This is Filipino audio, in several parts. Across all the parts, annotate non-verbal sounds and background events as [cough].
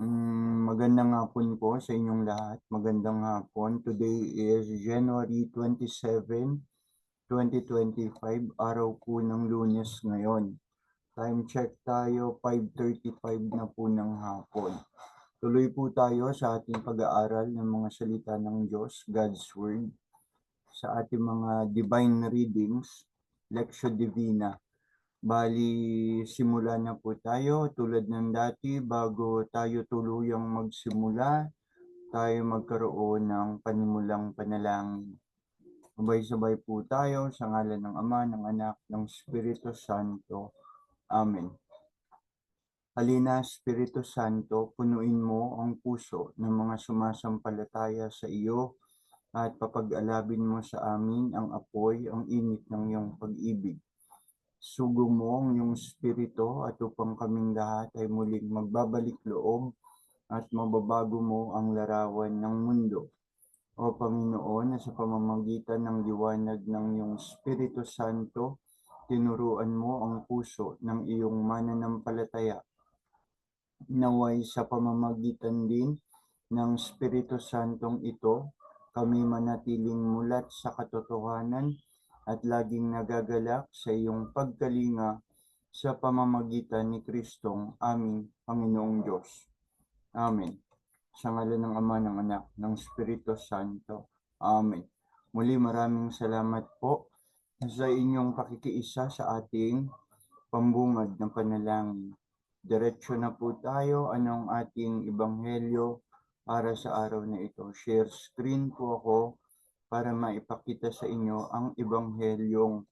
Mm, magandang hapon po sa inyong lahat. Magandang hapon. Today is January 27, 2025, araw po ng lunes ngayon. Time check tayo, 5.35 na po ng hapon. Tuloy po tayo sa ating pag-aaral ng mga salita ng Diyos, God's Word, sa ating mga divine readings, Lectio Divina. Bali, simula na po tayo tulad ng dati bago tayo tuluyang magsimula, tayo magkaroon ng panimulang panalangin. Sabay-sabay po tayo sa ngalan ng Ama, ng Anak, ng Espiritu Santo. Amen. Halina, Espiritu Santo, punuin mo ang puso ng mga sumasampalataya sa iyo at papag-alabin mo sa amin ang apoy, ang init ng iyong pag-ibig Sugo mo ang iyong spirito at upang kaming lahat ay muling magbabalik loob at mababago mo ang larawan ng mundo. O Panginoon, na sa pamamagitan ng liwanag ng iyong Espiritu Santo, tinuruan mo ang puso ng iyong mananampalataya. Naway sa pamamagitan din ng Espiritu Santong ito, kami manatiling mulat sa katotohanan at laging nagagalak sa iyong pagkalinga sa pamamagitan ni Kristong aming Panginoong Diyos. Amen. Sa ngalan ng Ama, ng Anak, ng Espiritu Santo. Amen. Muli maraming salamat po sa inyong pakikiisa sa ating pambungad ng panalangin. Diretso na po tayo anong ating ibanghelyo para sa araw na ito. Share screen po ako para maipakita sa inyo ang ibanghelyong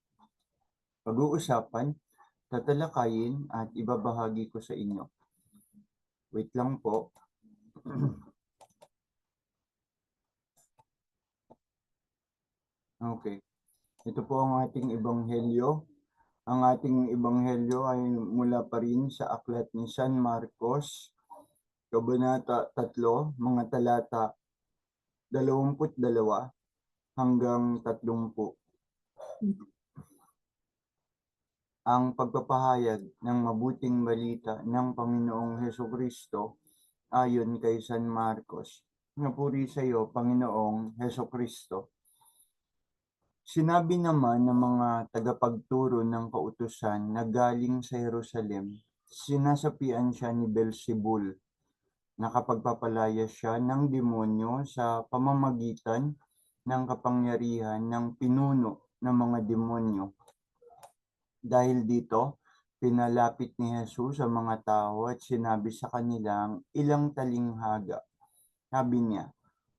pag-uusapan, tatalakayin at ibabahagi ko sa inyo. Wait lang po. [clears throat] okay. Ito po ang ating ibanghelyo. Ang ating ibanghelyo ay mula pa rin sa aklat ni San Marcos, Kabanata 3, mga talata 22 hanggang 30. Ang pagpapahayag ng mabuting balita ng Panginoong Heso Kristo ayon kay San Marcos. Napuri sa iyo, Panginoong Heso Kristo. Sinabi naman ng mga tagapagturo ng kautusan na galing sa Jerusalem, sinasapian siya ni Belzebul, nakapagpapalaya siya ng demonyo sa pamamagitan ng kapangyarihan ng pinuno ng mga demonyo. Dahil dito, pinalapit ni Jesus sa mga tao at sinabi sa kanilang ilang talinghaga. Sabi niya,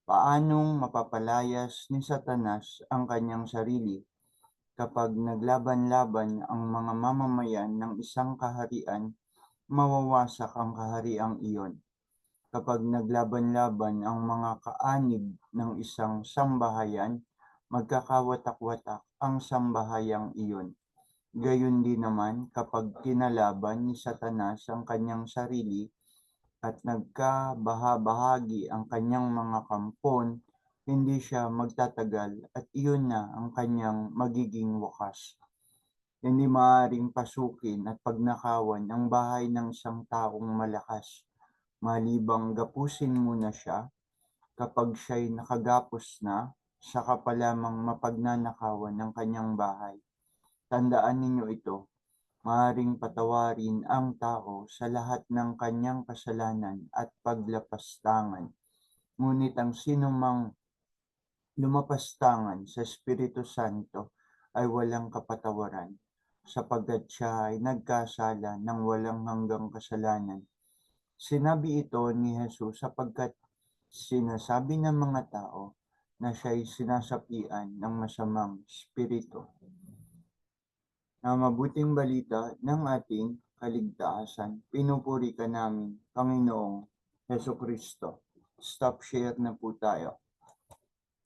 paanong mapapalayas ni Satanas ang kanyang sarili kapag naglaban-laban ang mga mamamayan ng isang kaharian, mawawasak ang kahariang iyon kapag naglaban-laban ang mga kaanib ng isang sambahayan, magkakawatak-watak ang sambahayang iyon. Gayon din naman kapag kinalaban ni Satanas ang kanyang sarili at nagkabahabahagi ang kanyang mga kampon, hindi siya magtatagal at iyon na ang kanyang magiging wakas. Hindi maaaring pasukin at pagnakawan ang bahay ng isang taong malakas malibang gapusin muna siya, kapag siya'y nakagapos na, saka pa lamang mapagnanakawan ng kanyang bahay. Tandaan ninyo ito, maaring patawarin ang tao sa lahat ng kanyang kasalanan at paglapastangan. Ngunit ang sinumang lumapastangan sa Espiritu Santo ay walang kapatawaran sapagkat siya ay nagkasala ng walang hanggang kasalanan Sinabi ito ni Jesus sapagkat sinasabi ng mga tao na siya'y sinasapian ng masamang spirito. Na mabuting balita ng ating kaligtasan, pinupuri ka namin, Panginoong Heso Kristo. Stop share na po tayo.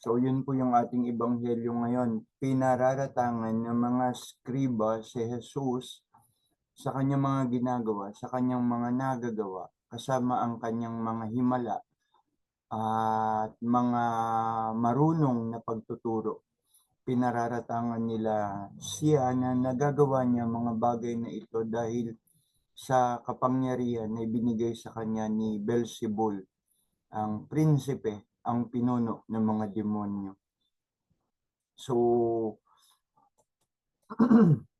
So yun po yung ating ebanghelyo ngayon. Pinararatangan ng mga skriba si Jesus sa kanyang mga ginagawa, sa kanyang mga nagagawa kasama ang kanyang mga himala at mga marunong na pagtuturo. Pinararatangan nila siya na nagagawa niya mga bagay na ito dahil sa kapangyarihan na ibinigay sa kanya ni Belzebul, ang prinsipe, ang pinuno ng mga demonyo. So, [clears throat]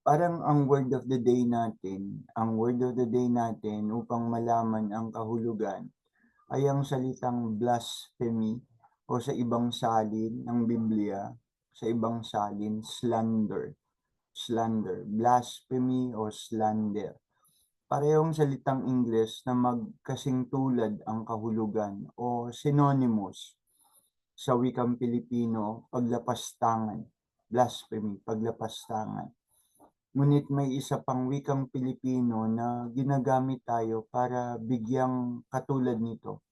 parang ang word of the day natin, ang word of the day natin upang malaman ang kahulugan ay ang salitang blasphemy o sa ibang salin ng Biblia, sa ibang salin, slander. Slander, blasphemy o slander. Parehong salitang Ingles na magkasing tulad ang kahulugan o synonymous sa wikang Pilipino, paglapastangan, blasphemy, paglapastangan. Ngunit may isa pang wikang Pilipino na ginagamit tayo para bigyang katulad nito,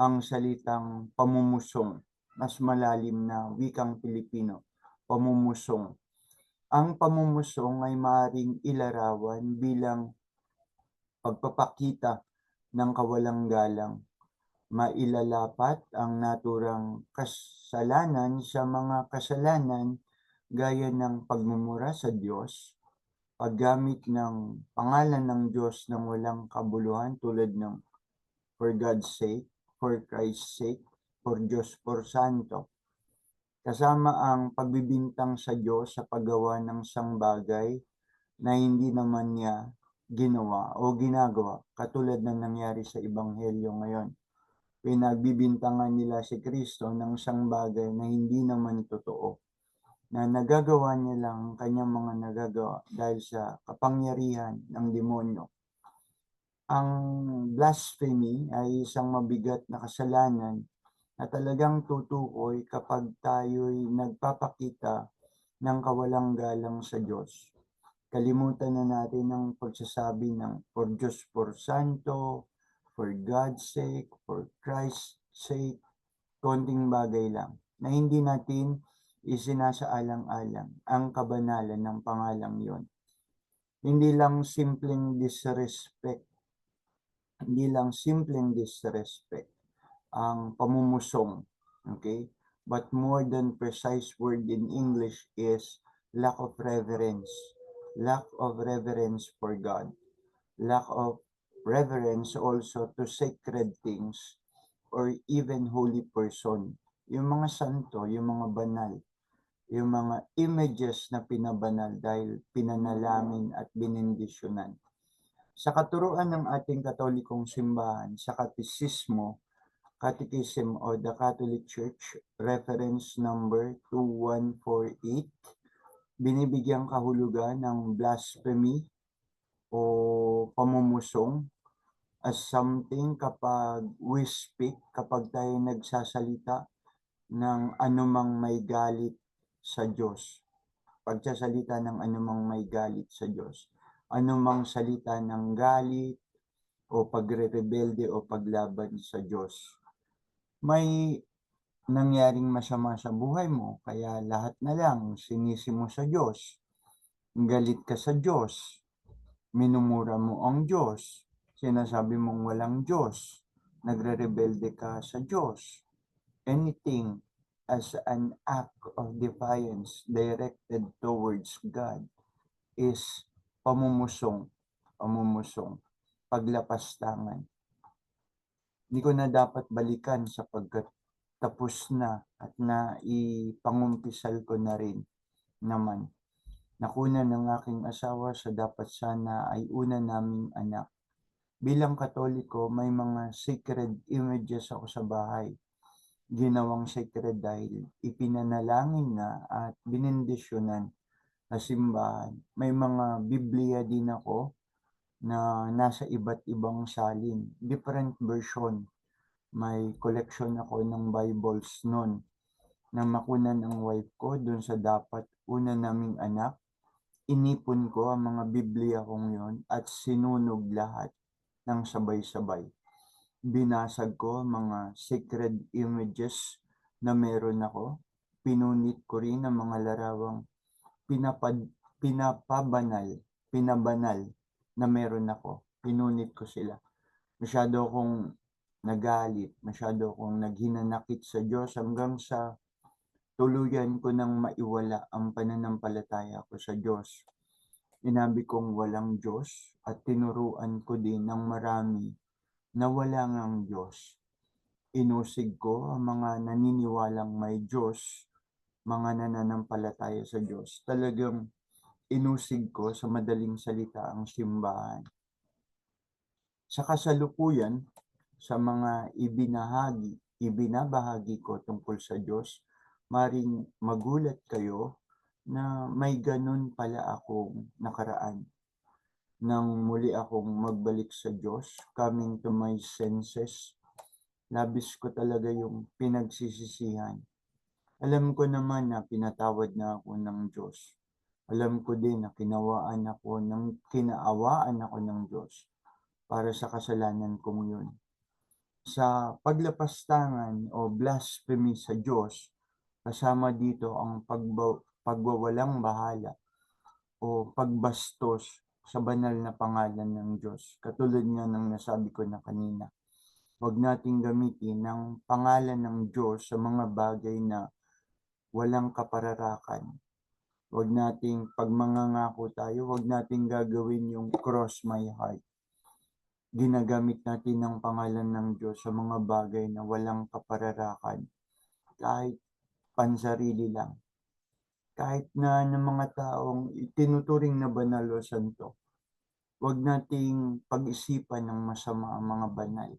ang salitang pamumusong, mas malalim na wikang Pilipino, pamumusong. Ang pamumusong ay maaaring ilarawan bilang pagpapakita ng kawalang galang, mailalapat ang naturang kasalanan sa mga kasalanan gaya ng pagmumura sa Diyos, paggamit ng pangalan ng Diyos ng walang kabuluhan tulad ng for God's sake, for Christ's sake, for Diyos, for Santo. Kasama ang pagbibintang sa Diyos sa paggawa ng sang bagay na hindi naman niya ginawa o ginagawa katulad ng nangyari sa Ebanghelyo ngayon. Pinagbibintangan nila si Kristo ng isang bagay na hindi naman totoo na nagagawa niya lang ang kanyang mga nagagawa dahil sa kapangyarihan ng demonyo. Ang blasphemy ay isang mabigat na kasalanan na talagang tutukoy kapag tayo'y nagpapakita ng kawalang galang sa Diyos kalimutan na natin ang pagsasabi ng for Diyos, for Santo, for God's sake, for Christ's sake, konting bagay lang na hindi natin isinasaalang-alang ang kabanalan ng pangalang yon. Hindi lang simpleng disrespect, hindi lang simpleng disrespect ang pamumusong, okay? But more than precise word in English is lack of reverence lack of reverence for God, lack of reverence also to sacred things or even holy person. Yung mga santo, yung mga banal, yung mga images na pinabanal dahil pinanalangin at binindisyonan. Sa katuruan ng ating katolikong simbahan, sa katisismo, Catechism of the Catholic Church, reference number 2148, binibigyang kahulugan ng blasphemy o pamumusong as something kapag we speak, kapag tayo nagsasalita ng anumang may galit sa Diyos. Pagsasalita ng anumang may galit sa Diyos. Anumang salita ng galit o pagre-rebelde o paglaban sa Diyos. May nangyaring masama sa buhay mo, kaya lahat na lang sinisi mo sa Diyos. Galit ka sa Diyos. Minumura mo ang Diyos. Sinasabi mong walang Diyos. Nagre-rebelde ka sa Diyos. Anything as an act of defiance directed towards God is pamumusong, pamumusong, paglapastangan. Hindi ko na dapat balikan sapagkat tapos na at naipangumpisal ko na rin naman. Nakuna ng aking asawa sa dapat sana ay una naming anak. Bilang katoliko, may mga sacred images ako sa bahay. Ginawang sacred dahil ipinanalangin na at binindisyonan na simbahan. May mga Biblia din ako na nasa iba't ibang salin, different version may collection ako ng Bibles noon na makunan ng wife ko dun sa dapat una naming anak. Inipon ko ang mga Biblia kong yon at sinunog lahat ng sabay-sabay. Binasag ko mga sacred images na meron ako. Pinunit ko rin ang mga larawang pinapad, pinapabanal, pinabanal na meron ako. Pinunit ko sila. Masyado akong nagalit, masyado akong naghinanakit sa Diyos hanggang sa tuluyan ko nang maiwala ang pananampalataya ko sa Diyos. Sinabi kong walang Diyos at tinuruan ko din ng marami na wala ngang Diyos. Inusig ko ang mga naniniwalang may Diyos, mga nananampalataya sa Diyos. Talagang inusig ko sa madaling salita ang simbahan. Sa kasalukuyan, sa mga ibinahagi, ibinabahagi ko tungkol sa Diyos, maring magulat kayo na may ganun pala akong nakaraan. Nang muli akong magbalik sa Diyos, coming to my senses, labis ko talaga yung pinagsisisihan. Alam ko naman na pinatawad na ako ng Diyos. Alam ko din na kinawaan ako ng kinaawaan ako ng Diyos para sa kasalanan kong yun. Sa paglapastangan o blasphemy sa Diyos, kasama dito ang pagba, pagwawalang bahala o pagbastos sa banal na pangalan ng Diyos. Katulad nga ng nasabi ko na kanina Huwag nating gamitin ng pangalan ng Diyos sa mga bagay na walang kapararakan. Huwag nating, pag tayo, huwag nating gagawin yung cross my heart. Ginagamit natin ng pangalan ng Diyos sa mga bagay na walang kapararakan. Kahit pansarili lang. Kahit na ng mga taong itinuturing na banal o santo. Huwag nating pag-isipan ng masama ang mga banal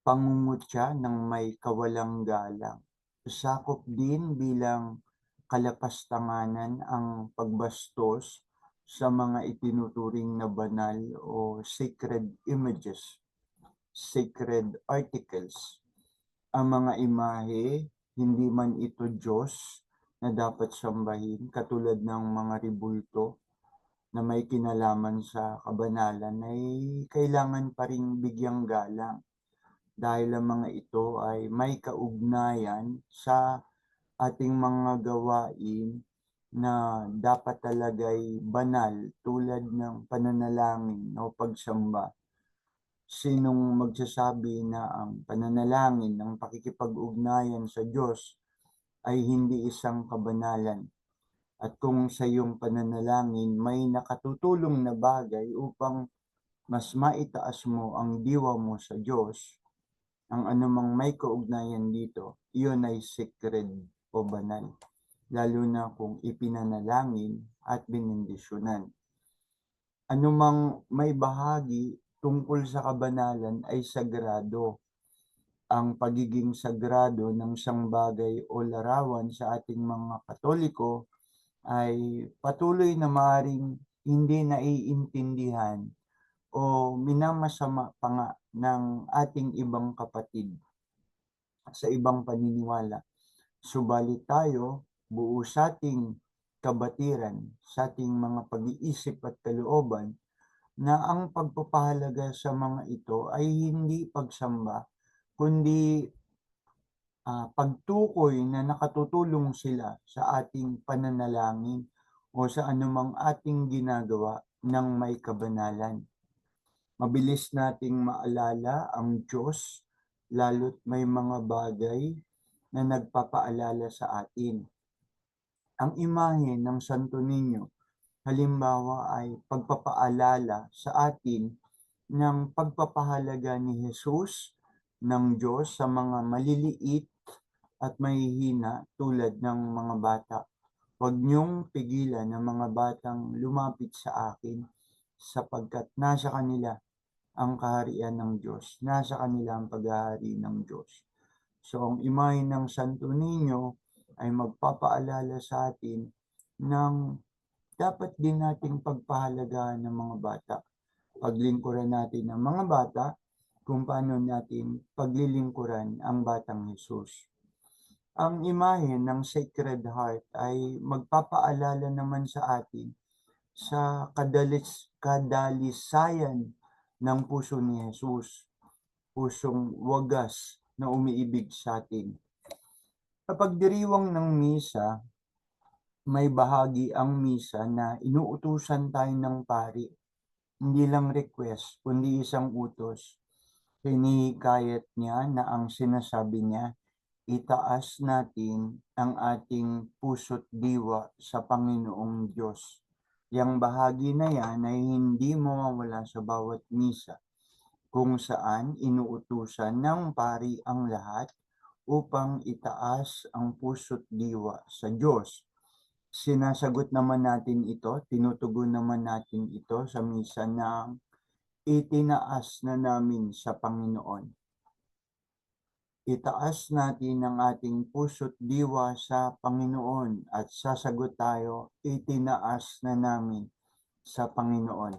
pangungutya ng may kawalang galang. Sakop din bilang kalapastanganan ang pagbastos sa mga itinuturing na banal o sacred images, sacred articles. Ang mga imahe, hindi man ito Diyos na dapat sambahin, katulad ng mga ribulto na may kinalaman sa kabanalan ay kailangan pa rin bigyang galang dahil ang mga ito ay may kaugnayan sa ating mga gawain na dapat talagay banal tulad ng pananalangin o pagsamba. Sinong magsasabi na ang pananalangin ng pakikipag-ugnayan sa Diyos ay hindi isang kabanalan. At kung sa iyong pananalangin may nakatutulong na bagay upang mas maitaas mo ang diwa mo sa Diyos, ang anumang may kaugnayan dito, iyon ay sacred o banal, lalo na kung ipinanalangin at binindisyonan. Anumang may bahagi tungkol sa kabanalan ay sagrado. Ang pagiging sagrado ng isang bagay o larawan sa ating mga katoliko ay patuloy na maring hindi naiintindihan o minamasama pa nga ng ating ibang kapatid sa ibang paniniwala. Subalit tayo, buo sa ating kabatiran, sa ating mga pag-iisip at kalooban, na ang pagpapahalaga sa mga ito ay hindi pagsamba, kundi uh, pagtukoy na nakatutulong sila sa ating pananalangin o sa anumang ating ginagawa ng may kabanalan. Mabilis nating maalala ang Diyos, lalo't may mga bagay na nagpapaalala sa atin. Ang imahe ng Santo Niño, halimbawa ay pagpapaalala sa atin ng pagpapahalaga ni Jesus ng Diyos sa mga maliliit at mahihina tulad ng mga bata. Huwag niyong pigilan ng mga batang lumapit sa akin sapagkat nasa kanila ang kaharian ng Diyos. Nasa kanila ang paghahari ng Diyos. So ang imahe ng Santo Niño ay magpapaalala sa atin ng dapat din nating pagpahalagaan ng mga bata. Paglingkuran natin ng mga bata kung paano natin paglilingkuran ang batang Jesus. Ang imahe ng Sacred Heart ay magpapaalala naman sa atin sa kadalis, kadalisayan ng puso ni Jesus, pusong wagas na umiibig sa atin. Kapag diriwang ng misa, may bahagi ang misa na inuutusan tayo ng pari. Hindi lang request, kundi isang utos. Hinihikayat niya na ang sinasabi niya, itaas natin ang ating puso't diwa sa Panginoong Diyos. Yang bahagi na yan ay hindi mawawala sa bawat misa kung saan inuutusan ng pari ang lahat upang itaas ang puso't diwa sa Diyos. Sinasagot naman natin ito, tinutugon naman natin ito sa misa ng itinaas na namin sa Panginoon. Itaas natin ang ating puso't diwa sa Panginoon at sasagot tayo, itinaas na namin sa Panginoon.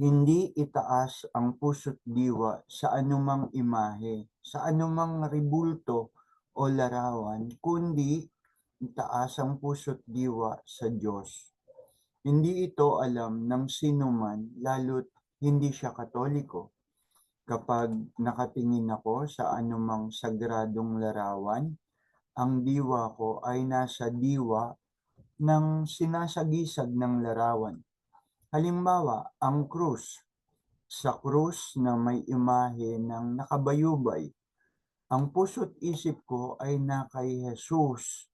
Hindi itaas ang puso't diwa sa anumang imahe, sa anumang ribulto o larawan, kundi itaas ang puso't diwa sa Diyos. Hindi ito alam ng sinuman, lalo't hindi siya katoliko. Kapag nakatingin ako sa anumang sagradong larawan, ang diwa ko ay nasa diwa ng sinasagisag ng larawan. Halimbawa, ang krus. Sa krus na may imahe ng nakabayubay, ang puso't isip ko ay na kay Jesus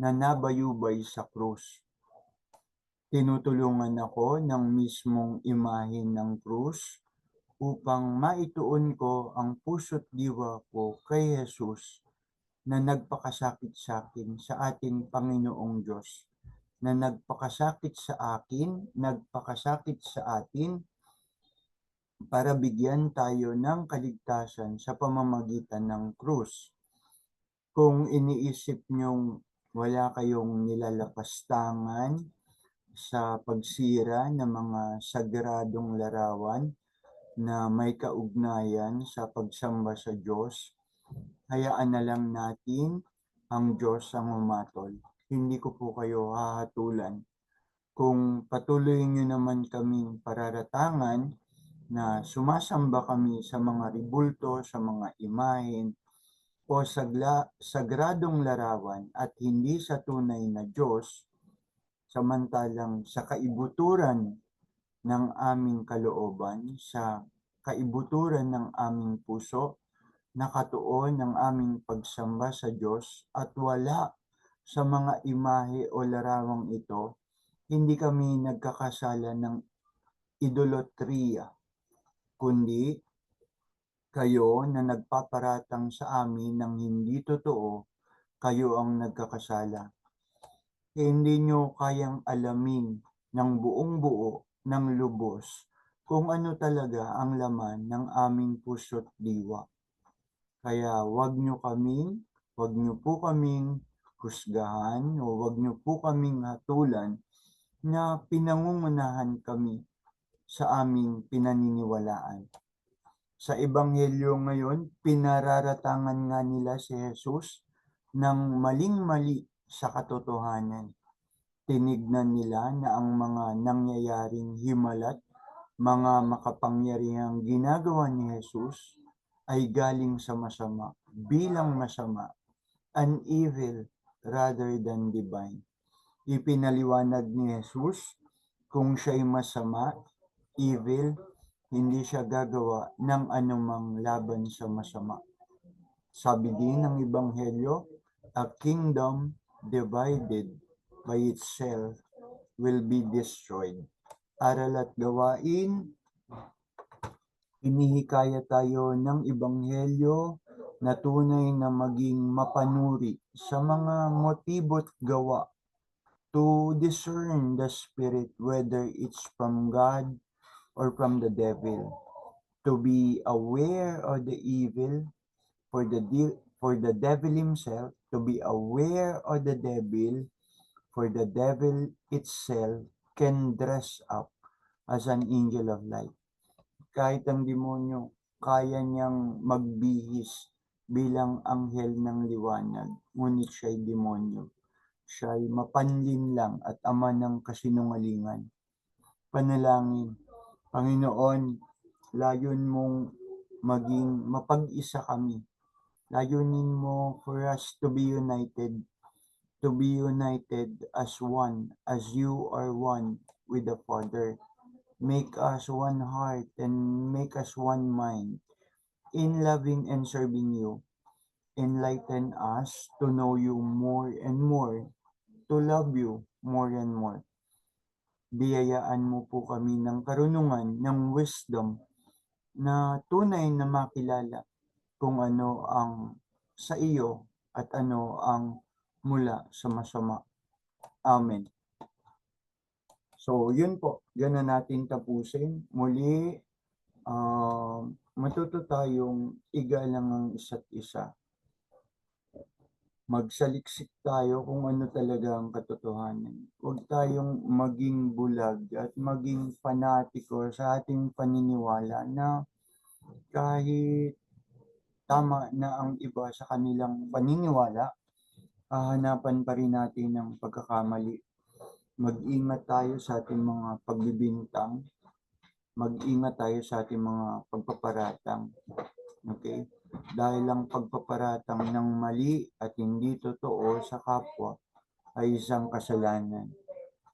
na nabayubay sa krus. Tinutulungan ako ng mismong imahe ng krus upang maituon ko ang puso't diwa ko kay Jesus na nagpakasakit sa akin sa ating Panginoong Diyos na nagpakasakit sa akin, nagpakasakit sa atin para bigyan tayo ng kaligtasan sa pamamagitan ng krus. Kung iniisip nyong wala kayong nilalapastangan sa pagsira ng mga sagradong larawan na may kaugnayan sa pagsamba sa Diyos, hayaan na lang natin ang Diyos ang umatol hindi ko po kayo hahatulan. Kung patuloy nyo naman kaming pararatangan na sumasamba kami sa mga ribulto, sa mga imahen, o sagla, sagradong larawan at hindi sa tunay na Diyos, samantalang sa kaibuturan ng aming kalooban, sa kaibuturan ng aming puso, nakatuon ng aming pagsamba sa Diyos at wala sa mga imahe o larawang ito, hindi kami nagkakasala ng idolotriya, kundi kayo na nagpaparatang sa amin ng hindi totoo, kayo ang nagkakasala. Hindi nyo kayang alamin ng buong buo ng lubos kung ano talaga ang laman ng aming puso't diwa. Kaya wag nyo kaming, wag nyo po kaming husgahan o wag niyo po kaming hatulan na pinangungunahan kami sa aming pinaniniwalaan. Sa Ebanghelyo ngayon, pinararatangan nga nila si Jesus ng maling-mali sa katotohanan. Tinignan nila na ang mga nangyayaring himalat, mga makapangyarihang ginagawa ni Jesus ay galing sa masama, bilang masama, an evil rather than divine. Ipinaliwanag ni Jesus kung siya'y masama, evil, hindi siya gagawa ng anumang laban sa masama. Sabi din ng Ebanghelyo, a kingdom divided by itself will be destroyed. Aral at gawain, inihikaya tayo ng Ebanghelyo na tunay na maging mapanuri sa mga motibo't gawa to discern the spirit whether it's from God or from the devil to be aware of the evil for the de- for the devil himself to be aware of the devil for the devil itself can dress up as an angel of light kahit ang demonyo kaya niyang magbihis bilang anghel ng liwanag, ngunit siya'y demonyo. Siya'y mapanlin lang at ama ng kasinungalingan. Panalangin, Panginoon, layon mong maging mapag-isa kami. Layunin mo for us to be united, to be united as one, as you are one with the Father. Make us one heart and make us one mind in loving and serving you. enlighten us to know you more and more, to love you more and more. Biyayaan mo po kami ng karunungan, ng wisdom, na tunay na makilala kung ano ang sa iyo at ano ang mula sa masama. Amen. So, yun po. Yan na natin tapusin. Muli, um, matuto tayong igalang ang isa't isa. Magsaliksik tayo kung ano talaga ang katotohanan. Huwag tayong maging bulag at maging fanatiko sa ating paniniwala na kahit tama na ang iba sa kanilang paniniwala, hahanapan pa rin natin ng pagkakamali. Mag-ingat tayo sa ating mga pagbibintang. Mag-ingat tayo sa ating mga pagpaparatang. Okay? Dahil ang pagpaparatang ng mali at hindi totoo sa kapwa ay isang kasalanan.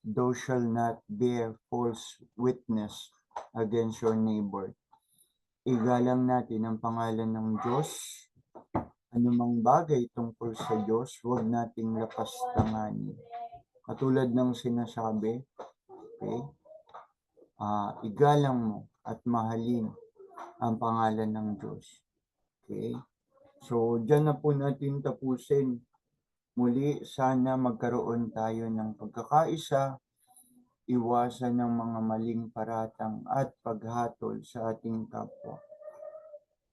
Thou shall not bear false witness against your neighbor. Igalang natin ang pangalan ng Diyos. Anumang bagay tungkol sa Diyos, huwag nating lapastanganin. Katulad ng sinasabi, okay, ah igalang mo at mahalin ang pangalan ng Diyos. Okay? So, dyan na po natin tapusin. Muli, sana magkaroon tayo ng pagkakaisa, iwasan ng mga maling paratang at paghatol sa ating kapwa.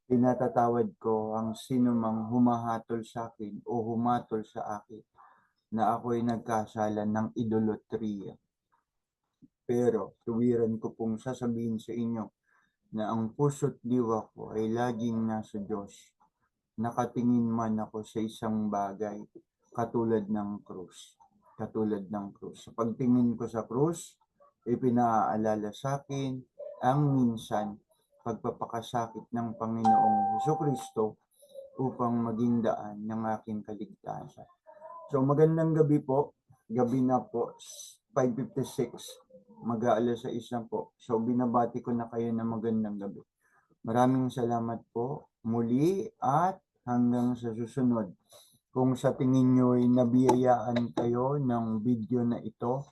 Pinatatawad ko ang sinumang humahatol sa akin o humatol sa akin na ako'y nagkasala ng idolotriya. Pero, tuwiran ko pong sasabihin sa inyo na ang puso't diwa ko ay laging nasa Diyos. Nakatingin man ako sa isang bagay katulad ng krus. Katulad ng krus. Sa pagtingin ko sa krus, ipinaalala sa akin ang minsan pagpapakasakit ng Panginoong Heso Kristo upang maging daan ng aking kaligtasan. So magandang gabi po. Gabi na po, 5.56 mag-aalas sa isang po. So binabati ko na kayo na magandang gabi. Maraming salamat po muli at hanggang sa susunod. Kung sa tingin nyo ay nabiyayaan kayo ng video na ito,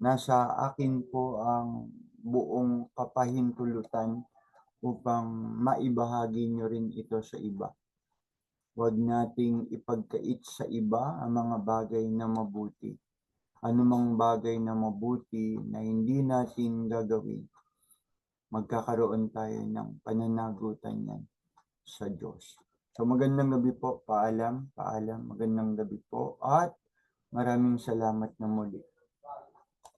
nasa akin po ang buong kapahintulutan upang maibahagi nyo rin ito sa iba. Huwag nating ipagkait sa iba ang mga bagay na mabuti anumang bagay na mabuti na hindi natin gagawin, magkakaroon tayo ng pananagutan yan sa Diyos. So magandang gabi po, paalam, paalam, magandang gabi po at maraming salamat na muli.